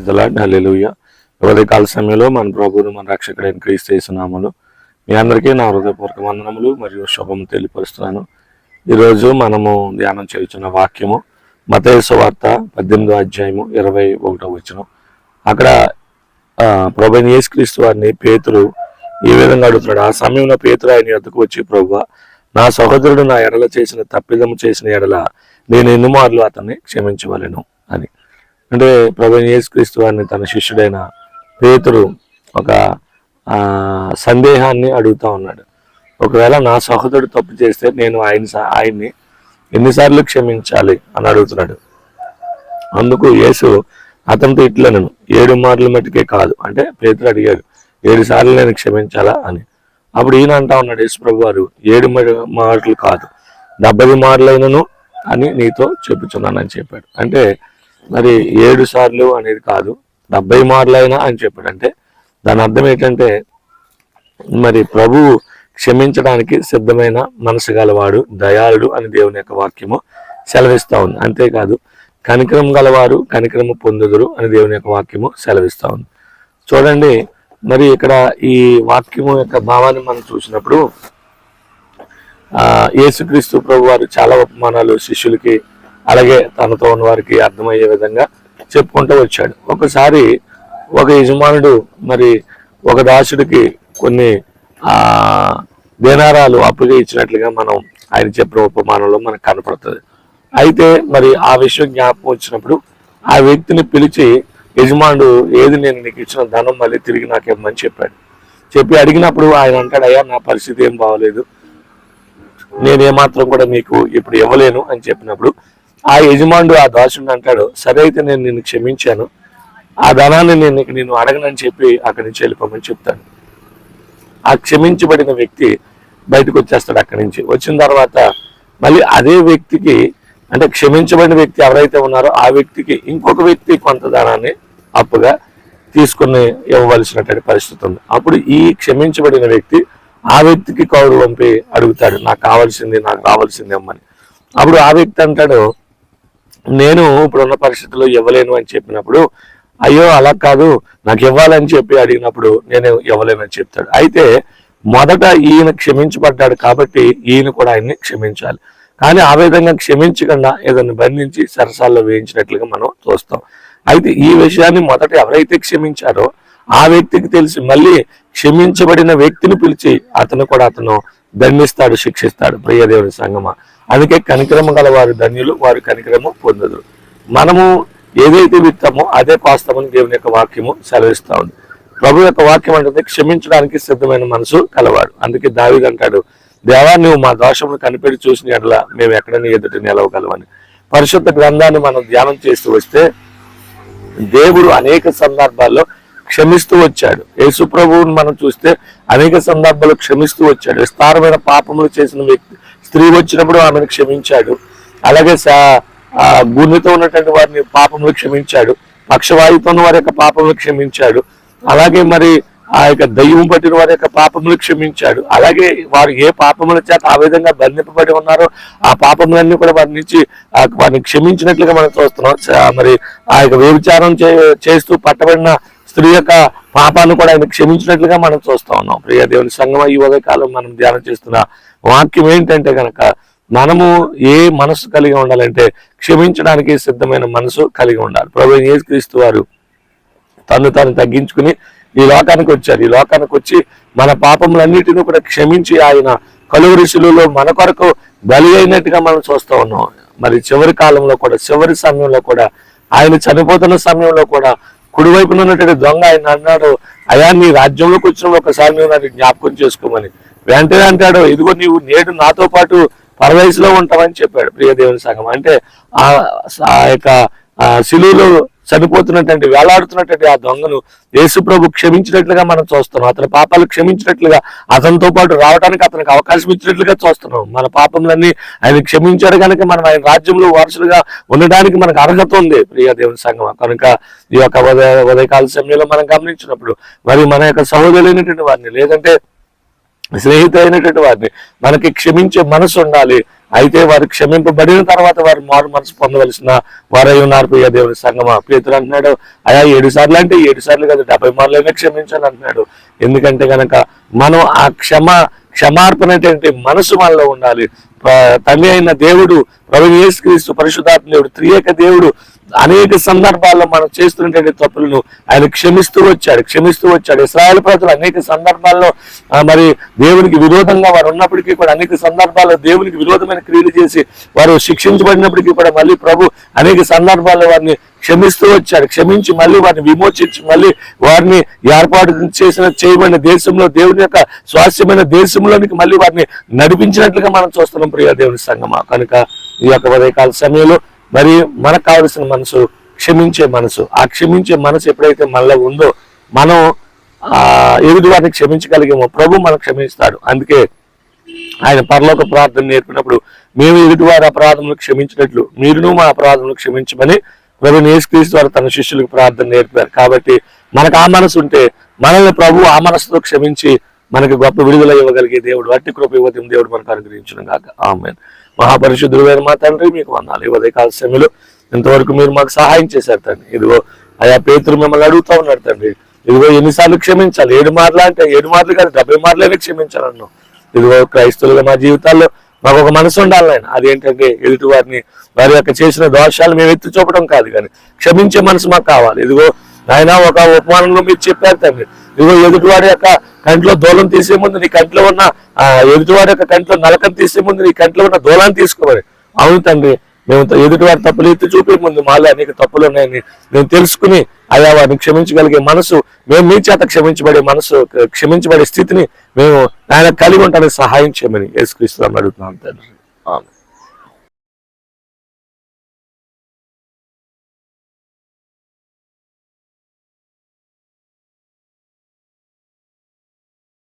ఇదలాంటి హల్లెలూయ ఉదయకాల సమయంలో మన ప్రభువును మన రక్షకుడైన క్రీస్తు చేస్తున్నాములు మీ అందరికీ నా హృదయపూర్వక వందనములు మరియు శుభము తెలియపరుస్తున్నాను. ఈరోజు మనము ధ్యానం చేయుచున్న వాక్యము మతయ సువార్త పద్దెనిమిదో అధ్యాయము ఇరవై ఒకటో వచ్చిన అక్కడ ప్రభుని ప్రభు యేసుక్రీస్తు వారిని పేతురు ఈ విధంగా అడుగుతున్నాడు. ఆ సమయంలో పేతురు ఆయన ఎద్దకు వచ్చి ప్రభు నా సహోదరుడు నా ఎడల చేసిన తప్పిదము చేసిన ఎడల నేను ఎన్ని మార్లు అతన్ని క్షమించవలెను అని. అంటే ప్రభు యేసుక్రీస్తు వారిని తన శిష్యుడైన పేతుడు ఒక సందేహాన్ని అడుగుతా ఉన్నాడు. ఒకవేళ నా సహోదరుడు తప్పు చేస్తే నేను ఆయన స- ఆయన్ని ఎన్నిసార్లు క్షమించాలి అని అడుగుతున్నాడు. అందుకు యేసు అతనితో ఇట్లనను ఏడు మార్లు మట్టుకే కాదు అంటే పేతుడు అడిగాడు ఏడు సార్లు నేను క్షమించాలా అని. అప్పుడు ఈయన అంటా ఉన్నాడు యేసు ప్రభు వారు ఏడు మ- మాటలు కాదు డెబ్బై మాటలైనను అని నీతో చెప్పుచున్నానని చెప్పాడు. అంటే మరి ఏడు సార్లు అనేది కాదు డెబ్బై మార్లైనా అని చెప్పాడు. అంటే దాని అర్థం ఏంటంటే మరి ప్రభు క్షమించడానికి సిద్ధమైన మనసు గలవాడు దయాళుడు అని దేవుని యొక్క వాక్యము సెలవిస్తూ ఉంది. అంతేకాదు కనికరం గలవారు కనికరము పొందుదురు అని దేవుని యొక్క వాక్యము సెలవిస్తూ ఉంది. చూడండి మరి ఇక్కడ ఈ వాక్యము యొక్క భావాన్ని మనం చూసినప్పుడు ఆ యేసుక్రీస్తు ప్రభు వారు చాలా ఉపమానాలు శిష్యులకి అలాగే తనతో ఉన్న వారికి అర్థమయ్యే విధంగా చెప్పుకుంటూ వచ్చాడు. ఒకసారి ఒక యజమానుడు మరి ఒక దాసుడికి కొన్ని ఆ దేనారాలు అప్పుగా ఇచ్చినట్లుగా మనం ఆయన చెప్పిన ఉపమానంలో మనకు కనపడుతుంది. అయితే మరి ఆ విషయం జ్ఞాపకం వచ్చినప్పుడు ఆ వ్యక్తిని పిలిచి యజమానుడు ఏది నేను నీకు ఇచ్చిన ధనం మళ్ళీ తిరిగి నాకు ఇవ్వమని చెప్పాడు. చెప్పి అడిగినప్పుడు ఆయన అంటాడు అయ్యా నా పరిస్థితి ఏం బాగోలేదు. నేను ఏమాత్రం కూడా నీకు ఇప్పుడు ఇవ్వలేను అని చెప్పినప్పుడు ఆ యజమానుడు ఆ దాసుడు అంటాడు సరే అయితే నేను నిన్ను క్షమించాను. ఆ ధనాన్ని నేను నీకు నేను అడగనని చెప్పి అక్కడి నుంచి వెళ్ళిపోమని చెప్తాడు. ఆ క్షమించబడిన వ్యక్తి బయటకు వచ్చేస్తాడు అక్కడి నుంచి. వచ్చిన తర్వాత మళ్ళీ అదే వ్యక్తికి అంటే క్షమించబడిన వ్యక్తి ఎవరైతే ఉన్నారో ఆ వ్యక్తికి ఇంకొక వ్యక్తి కొంత ధనాన్ని అప్పుగా తీసుకుని ఇవ్వవలసినటువంటి పరిస్థితి ఉంది. అప్పుడు ఈ క్షమించబడిన వ్యక్తి ఆ వ్యక్తికి కౌరు పంపి అడుగుతాడు నాకు కావాల్సింది నాకు రావాల్సింది అమ్మని అప్పుడు ఆ వ్యక్తి అంటాడు నేను ఇప్పుడున్న పరిస్థితుల్లో ఇవ్వలేను అని చెప్పినప్పుడు అయ్యో అలా కాదు నాకు ఇవ్వాలని చెప్పి అడిగినప్పుడు నేను ఇవ్వలేనని చెప్తాడు. అయితే మొదట ఈయన క్షమించబడ్డాడు కాబట్టి ఈయన కూడా ఆయన్ని క్షమించాలి. కానీ ఆ విధంగా క్షమించకుండా ఏదైనా బంధించి సరసాల్లో వేయించినట్లుగా మనం చూస్తాం. అయితే ఈ విషయాన్ని మొదట ఎవరైతే క్షమించారో ఆ వ్యక్తికి తెలిసి మళ్ళీ క్షమించబడిన వ్యక్తిని పిలిచి అతను కూడా అతను దండిస్తాడు శిక్షిస్తాడు. ప్రియదేవుని సంగమ. అందుకే కనికరము గల వారు ధన్యులు వారు కనికరము పొందదు మనము ఏదైతే విత్తామో అదే పాస్తామని దేవుని యొక్క వాక్యము సెలవిస్తా ఉంది. ప్రభు యొక్క వాక్యం అంటే క్షమించడానికి సిద్ధమైన మనసు కలవాడు. అందుకే దావిది అంటాడు దేవా నువ్వు మా దోషమును కనిపెట్టి చూసిన ఎడల మేము ఎక్కడైనా ఎదుటి ఎదుట నిలవగలమని పరిశుద్ధ గ్రంథాన్ని మనం ధ్యానం చేస్తూ వస్తే దేవుడు అనేక సందర్భాల్లో క్షమిస్తూ వచ్చాడు. యేసు ప్రభువుని మనం చూస్తే అనేక సందర్భాల్లో క్షమిస్తూ వచ్చాడు. విస్తారమైన పాపములు చేసిన వ్యక్తి స్త్రీ వచ్చినప్పుడు ఆమెను క్షమించాడు. అలాగే సా- గుణితో ఉన్నటువంటి వారిని పాపములు క్షమించాడు. పక్షవాయుతో ఉన్న వారి యొక్క పాపములు క్షమించాడు. అలాగే మరి ఆ యొక్క దయ్యం పట్టిన వారి యొక్క పాపములు క్షమించాడు. అలాగే వారు ఏ పాపముల చేత ఆ విధంగా బంధింపబడి ఉన్నారో ఆ పాపములన్నీ కూడా వారి నుంచి వారిని క్షమించినట్లుగా మనం చూస్తున్నాం. మరి ఆ యొక్క వ్యభిచారం చే చేస్తూ పట్టబడిన స్త్రీ యొక్క పాపాలు కూడా ఆయన క్షమించినట్లుగా మనం చూస్తా ఉన్నాం. ప్రియ దేవుని సంగమ ఈ ఉదయకాలం మనం ధ్యానం చేస్తున్న వాక్యం ఏంటంటే కనుక మనము ఏ మనసు కలిగి ఉండాలంటే క్షమించడానికి సిద్ధమైన మనసు కలిగి ఉండాలి. ప్రభు యేసుక్రీస్తు వారు తను తాను తగ్గించుకుని ఈ లోకానికి వచ్చారు. ఈ లోకానికి వచ్చి మన పాపములన్నిటిని కూడా క్షమించి ఆయన కలువరి శిలువలో మన కొరకు బలి అయినట్టుగా మనం చూస్తూ ఉన్నాం. మరి చివరి కాలంలో కూడా చివరి సమయంలో కూడా ఆయన చనిపోతున్న సమయంలో కూడా కుడివైపున ఉన్నటువంటి దొంగ ఆయన అన్నాడు అయా నీ రాజ్యంలోకి వచ్చిన ఒకసారి నువ్వు నాకు జ్ఞాపకం చేసుకోమని. వెంటనే అంటాడు ఇదిగో నీవు నేడు నాతో పాటు పరవయసులో ఉంటావని చెప్పాడు ప్రియదేవుని సంఘం. అంటే ఆ ఆ యొక్క శిలువులో చనిపోతున్నటువంటి వేలాడుతున్నటువంటి ఆ దొంగను యేసు ప్రభు క్షమించినట్లుగా మనం చూస్తున్నాం. అతని పాపాలు క్షమించినట్లుగా అతనితో పాటు రావడానికి అతనికి అవకాశం ఇచ్చినట్లుగా చూస్తున్నాం. మన పాపములన్నీ ఆయన క్షమించాడు కనుక మనం ఆయన రాజ్యంలో వారసులుగా ఉండడానికి మనకు అర్హత ఉంది ప్రియ దేవుని సంఘం కనుక ఈ యొక్క ఉదయ ఉదయకాల సమయంలో మనం గమనించినప్పుడు మరి మన యొక్క సహోదరులైనటువంటి వారిని లేదంటే స్నేహితులైనటువంటి వారిని మనకి క్షమించే మనసు ఉండాలి అయితే వారు క్షమింపబడిన తర్వాత వారు మారు మనసు పొందవలసిన వారై ఉన్నారు ప్రియ దేవుని సంగమా పేతురు అంటున్నాడు అయా ఏడు సార్లు అంటే ఏడు సార్లు కదా డెబ్బై మార్లైనా క్షమించాలి అంటున్నాడు. ఎందుకంటే గనక మనం ఆ క్షమ క్షమార్పణ అంటే మనసు మనలో ఉండాలి. తల్లి తండ్రి అయిన దేవుడు ప్రభు యేసుక్రీస్తు పరిశుధాత్మ దేవుడు త్రియేక దేవుడు అనేక సందర్భాల్లో మనం చేస్తున్నటువంటి తప్పులను ఆయన క్షమిస్తూ వచ్చాడు క్షమిస్తూ వచ్చాడు. ఇస్రాయల్ ప్రజలు అనేక సందర్భాల్లో మరి దేవునికి విరోధంగా వారు ఉన్నప్పటికీ కూడా అనేక సందర్భాల్లో దేవునికి విరోధమైన క్రియలు చేసి వారు శిక్షించబడినప్పటికీ కూడా మళ్ళీ ప్రభు అనేక సందర్భాల్లో వారిని క్షమిస్తూ వచ్చాడు. క్షమించి మళ్ళీ వారిని విమోచించి మళ్ళీ వారిని ఏర్పాటు చేసిన చేయబడిన దేశంలో దేవుని యొక్క స్వాస్థ్యమైన దేశంలోనికి మళ్ళీ వారిని నడిపించినట్లుగా మనం చూస్తున్నాం. ప్రియా దేవుని సంగమా కనుక ఈ యొక్క ఉదయకాల సమయంలో మరి మనకు కావలసిన మనసు క్షమించే మనసు. ఆ క్షమించే మనసు ఎప్పుడైతే మనలో ఉందో మనం ఆ ఎదుటి వారిని క్షమించగలిగేమో ప్రభు మనకు క్షమిస్తాడు. అందుకే ఆయన పరలోక ప్రార్థన నేర్పినప్పుడు మేము ఎదుటివారి అపరాధములు క్షమించినట్లు మీరును మా అపరాధములు క్షమించమని ప్రభు యేసుక్రీస్తు వారు తన శిష్యులకు ప్రార్థన నేర్పారు. కాబట్టి మనకు ఆ మనసు ఉంటే మనల్ని ప్రభు ఆ మనసుతో క్షమించి మనకి గొప్ప విడుదల ఇవ్వగలిగే దేవుడు అట్టి కృప యువతం దేవుడు మనకు అనుగ్రహించిన కాక ఆమె మహాపరిశుద్ధుడు మా తండ్రి మీకు వందాలు ఇవ్వదే కాల సమయంలో ఇంతవరకు మీరు మాకు సహాయం చేశారు తండ్రి. ఇదిగో ఆయా పేతురు మిమ్మల్ని అడుగుతా ఉన్నాడు తండ్రి. ఇదిగో ఎన్నిసార్లు క్షమించాలి. ఏడు మార్లు అంటే ఏడు మార్లు కాదు డెబ్బై మార్లైనా క్షమించాలన్నా. ఇదిగో క్రైస్తవులుగా మా జీవితాల్లో మాకు ఒక మనసు ఉండాలి ఆయన అదేంటంటే ఎదుటి వారిని వారి యొక్క చేసిన దోషాలు మేము ఎత్తి చూపడం కాదు కానీ క్షమించే మనసు మాకు కావాలి. ఇదిగో ఆయన ఒక ఉపమానంలో మీరు చెప్పారు తండ్రి. ఇదిగో ఎదుటివాడి యొక్క కంట్లో దూలం తీసే ముందు నీ కంట్లో ఉన్న ఆ, ఎదుటివాడి యొక్క కంట్లో నలకం తీసే ముందు నీ కంట్లో ఉన్న దూలాన్ని తీసుకోవాలి. అవును తండ్రి మేము త- ఎదుటివారి తప్పులు ఎత్తి చూపే ముందు మాలో అనేక తప్పులు ఉన్నాయని మేము తెలుసుకుని అయ్యా వారిని క్షమించగలిగే మనసు మేము మీ చేత క్షమించబడే మనసు క్షమించబడే స్థితిని మేము ఆయన కలిగి ఉంటానికి సహాయం చేయమని యేసుక్రీస్తు అడుగుతున్నాం తండ్రి.